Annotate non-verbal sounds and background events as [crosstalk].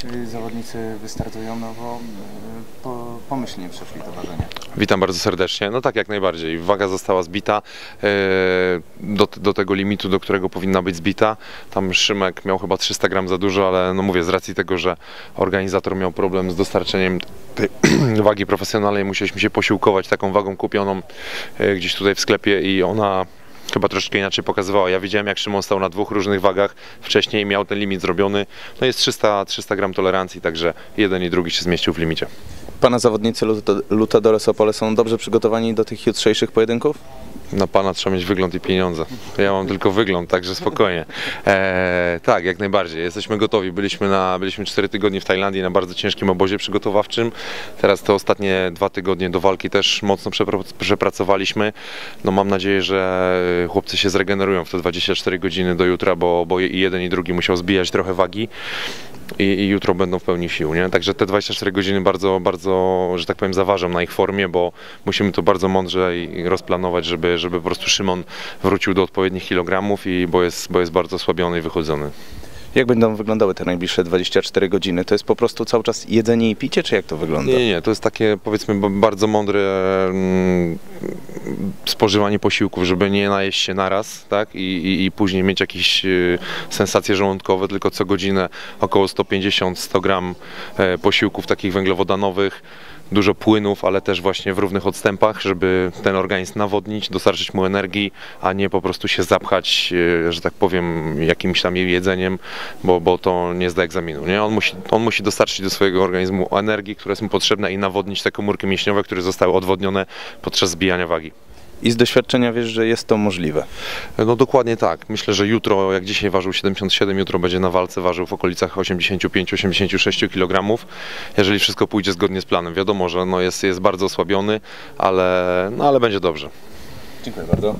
Czyli zawodnicy wystartują, no bo y, po, pomyślnie przeszli to ważenie. Witam bardzo serdecznie. No tak, jak najbardziej. Waga została zbita e, do, do tego limitu, do którego powinna być zbita. Tam Szymek miał chyba 300 gram za dużo, ale no mówię, z racji tego, że organizator miał problem z dostarczeniem tej [clears throat] wagi profesjonalnej, musieliśmy się posiłkować taką wagą kupioną e, gdzieś tutaj w sklepie i ona chyba troszeczkę inaczej pokazywała. Ja widziałem, jak Szymon stał na dwóch różnych wagach wcześniej i miał ten limit zrobiony. No jest 300, 300 gram tolerancji, także jeden i drugi się zmieścił w limicie. Pana zawodnicy Luta- Lutadores Opole są dobrze przygotowani do tych jutrzejszych pojedynków? Na pana trzeba mieć wygląd i pieniądze. Ja mam tylko wygląd, także spokojnie. Eee, tak, jak najbardziej. Jesteśmy gotowi. Byliśmy, na, byliśmy 4 tygodnie w Tajlandii na bardzo ciężkim obozie przygotowawczym. Teraz te ostatnie dwa tygodnie do walki też mocno przepra- przepracowaliśmy. No mam nadzieję, że chłopcy się zregenerują w te 24 godziny do jutra, bo, bo i jeden i drugi musiał zbijać trochę wagi. I, i jutro będą w pełni sił, nie? Także te 24 godziny bardzo, bardzo, że tak powiem, zaważą na ich formie, bo musimy to bardzo mądrze i rozplanować, żeby, żeby po prostu Szymon wrócił do odpowiednich kilogramów i bo jest, bo jest bardzo osłabiony i wychodzony. Jak będą wyglądały te najbliższe 24 godziny? To jest po prostu cały czas jedzenie i picie, czy jak to wygląda? Nie, nie, to jest takie powiedzmy bardzo mądre mm, spożywanie posiłków, żeby nie najeść się naraz, tak? I, i, i później mieć jakieś y, sensacje żołądkowe, tylko co godzinę około 150-100 gram e, posiłków takich węglowodanowych, dużo płynów, ale też właśnie w równych odstępach, żeby ten organizm nawodnić, dostarczyć mu energii, a nie po prostu się zapchać, e, że tak powiem, jakimś tam jedzeniem, bo, bo to nie zda egzaminu. Nie? On, musi, on musi dostarczyć do swojego organizmu energii, która jest mu potrzebna i nawodnić te komórki mięśniowe, które zostały odwodnione podczas zbijania wagi. I z doświadczenia wiesz, że jest to możliwe. No dokładnie tak. Myślę, że jutro, jak dzisiaj ważył 77, jutro będzie na walce ważył w okolicach 85-86 kg. Jeżeli wszystko pójdzie zgodnie z planem. Wiadomo, że no jest, jest bardzo osłabiony, ale, no ale będzie dobrze. Dziękuję bardzo.